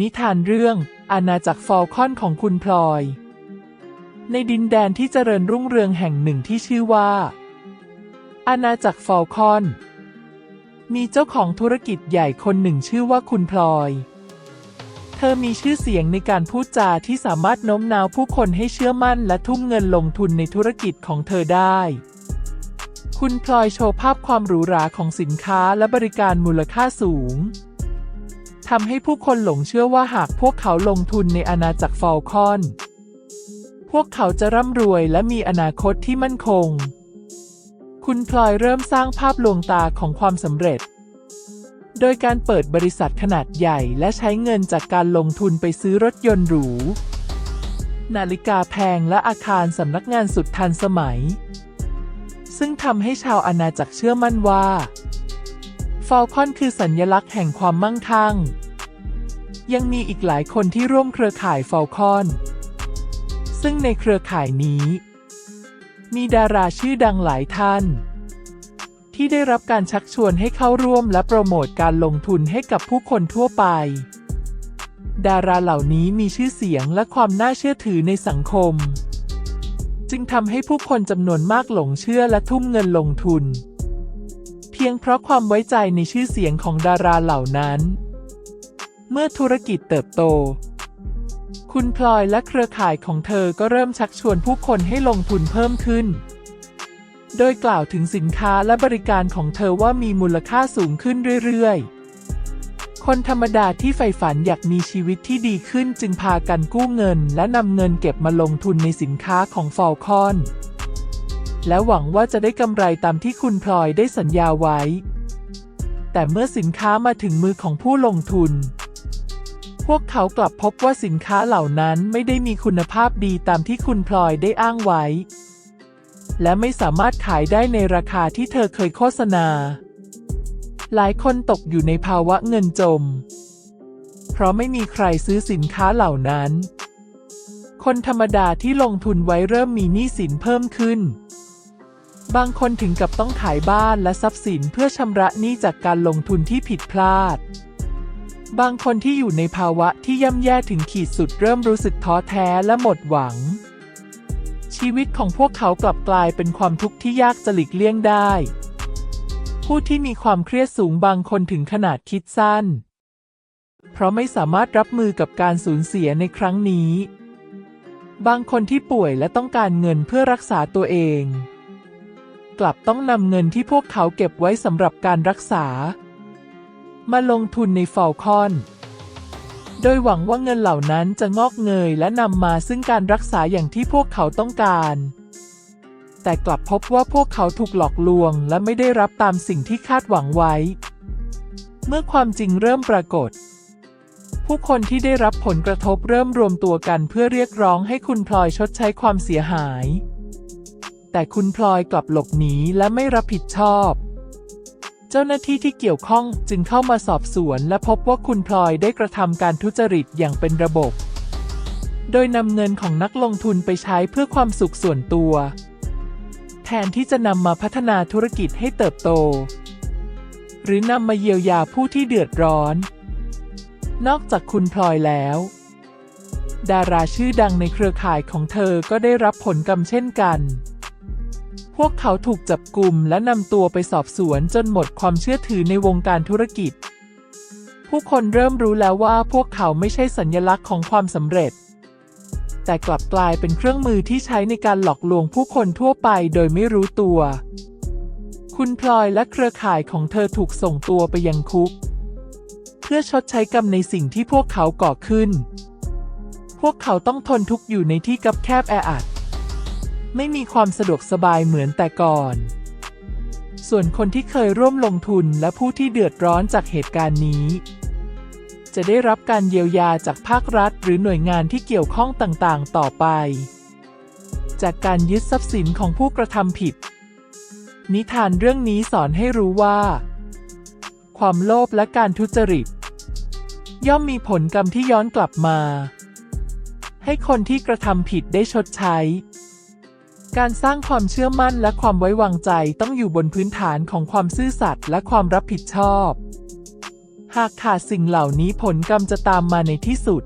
นิทานเรื่อง อาณาจักรฟอลคอนของคุณพลอย ในดินแดนที่เจริญรุ่งเรืองแห่งหนึ่งที่ชื่อว่า อาณาจักรฟอลคอน มีเจ้าของธุรกิจใหญ่คนหนึ่งชื่อว่าคุณพลอย เธอมีชื่อเสียงในการพูดจาที่สามารถโน้มน้าวผู้คนให้เชื่อมั่นและทุ่มเงินลงทุนในธุรกิจของเธอได้คุณพลอยโชว์ภาพความหรูหราของสินค้าและบริการมูลค่าสูง ทำให้ผู้คนหลงเชื่อว่าหากพวกเขาลงทุนในอาณาจักรฟอลคอน พวกเขาจะร่ำรวยและมีอนาคตที่มั่นคง คุณพลอยเริ่มสร้างภาพลวงตาของความสำเร็จ โดยการเปิดบริษัทขนาดใหญ่และใช้เงินจากการลงทุนไปซื้อรถยนต์หรู นาฬิกาแพงและอาคารสำนักงานสุดทันสมัย ซึ่งทำให้ชาวอาณาจักรเชื่อมั่นว่าฟอลคอนคือสัญญลักษณ์แห่งความมั่งคั่ง ยังมีอีกหลายคนที่ร่วมเครือข่ายฟอลคอน ซึ่งในเครือข่ายนี้ มีดาราชื่อดังหลายท่าน ที่ได้รับการชักชวนให้เข้าร่วมและโปรโมทการลงทุนให้กับผู้คนทั่วไป ดาราเหล่านี้มีชื่อเสียงและความน่าเชื่อถือในสังคม จึงทำให้ผู้คนจำนวนมากหลงเชื่อและทุ่มเงินลงทุน เพียงเพราะความไว้ใจในชื่อเสียงของดาราเหล่านั้น เมื่อธุรกิจเติบโต คุณพลอยและเครือข่ายของเธอก็เริ่มชักชวนผู้คนให้ลงทุนเพิ่มขึ้น โดยกล่าวถึงสินค้าและบริการของเธอว่ามีมูลค่าสูงขึ้นเรื่อยๆ คนธรรมดาที่ใฝ่ฝันอยากมีชีวิตที่ดีขึ้นจึงพากันกู้เงิน และนำเงินเก็บมาลงทุนในสินค้าของฟอลคอนและหวังว่าจะได้กำไรตามที่คุณพลอยได้สัญญาไว้ แต่เมื่อสินค้ามาถึงมือของผู้ลงทุน พวกเขากลับพบว่าสินค้าเหล่านั้นไม่ได้มีคุณภาพดีตามที่คุณพลอยได้อ้างไว้ และไม่สามารถขายได้ในราคาที่เธอเคยโฆษณา หลายคนตกอยู่ในภาวะเงินจม เพราะไม่มีใครซื้อสินค้าเหล่านั้น คนธรรมดาที่ลงทุนไว้เริ่มมีหนี้สินเพิ่มขึ้น บางคนถึงกับต้องขายบ้านและทรัพย์สินเพื่อชำระหนี้จากการลงทุนที่ผิดพลาด บางคนที่อยู่ในภาวะที่ย่ำแย่ถึงขีดสุดเริ่มรู้สึกท้อแท้และหมดหวัง ชีวิตของพวกเขากลับกลายเป็นความทุกข์ที่ยากจะหลีกเลี่ยงได้ ผู้ที่มีความเครียดสูงบางคนถึงขนาดคิดสั้น เพราะไม่สามารถรับมือกับการสูญเสียในครั้งนี้ บางคนที่ป่วยและต้องการเงินเพื่อรักษาตัวเอง กลับต้องนำเงินที่พวกเขาเก็บไว้สำหรับการรักษา มาลงทุนในฟอลคอน โดยหวังว่าเงินเหล่านั้นจะงอกเงยและนำมาซึ่งการรักษาอย่างที่พวกเขาต้องการ แต่กลับพบว่าพวกเขาถูกหลอกลวงและไม่ได้รับตามสิ่งที่คาดหวังไว้ เมื่อความจริงเริ่มปรากฏ ผู้คนที่ได้รับผลกระทบเริ่มรวมตัวกันเพื่อเรียกร้องให้คุณพลอยชดใช้ความเสียหาย แต่คุณพลอยกลับหลบหนีและไม่รับผิดชอบ เจ้าหน้าที่ที่เกี่ยวข้องจึงเข้ามาสอบสวนและพบว่าคุณพลอยได้กระทำการทุจริตอย่างเป็นระบบ โดยนำเงินของนักลงทุนไปใช้เพื่อความสุขส่วนตัว แทนที่จะนำมาพัฒนาธุรกิจให้เติบโต หรือนำมาเยียวยาผู้ที่เดือดร้อน นอกจากคุณพลอยแล้ว ดาราชื่อดังในเครือข่ายของเธอก็ได้รับผลกรรมเช่นกัน พวกเขาถูกจับกลุ่มและนำตัวไปสอบสวนจนหมดความเชื่อถือในวงการธุรกิจ ผู้คนเริ่มรู้แล้วว่าพวกเขาไม่ใช่สัญลักษณ์ของความสำเร็จ แต่กลับกลายเป็นเครื่องมือที่ใช้ในการหลอกลวงผู้คนทั่วไปโดยไม่รู้ตัว คุณพลอยและเครือข่ายของเธอถูกส่งตัวไปยังคุก เพื่อชดใช้กรรมในสิ่งที่พวกเขาก่อขึ้น พวกเขาต้องทนทุกข์อยู่ในที่กัแคบแออัด ไม่มีความสะดวกสบายเหมือนแต่ก่อน ส่วนคนที่เคยร่วมลงทุนและผู้ที่เดือดร้อนจากเหตุการณ์นี้ จะได้รับการเยียวยาจากภาครัฐ หรือหน่วยงานที่เกี่ยวข้องต่างๆ ต่อไป จากการยึดทรัพย์สินของผู้กระทำผิด นิทานเรื่องนี้สอนให้รู้ว่า ความโลภและการทุจริต ย่อมมีผลกรรมที่ย้อนกลับมา ให้คนที่กระทำผิดได้ชดใช้ การสร้างความเชื่อมั่นและความไว้วางใจต้องอยู่บนพื้นฐานของความซื่อสัตย์และความรับผิดชอบ หากขาดสิ่งเหล่านี้ผลกรรมจะตามมาในที่สุด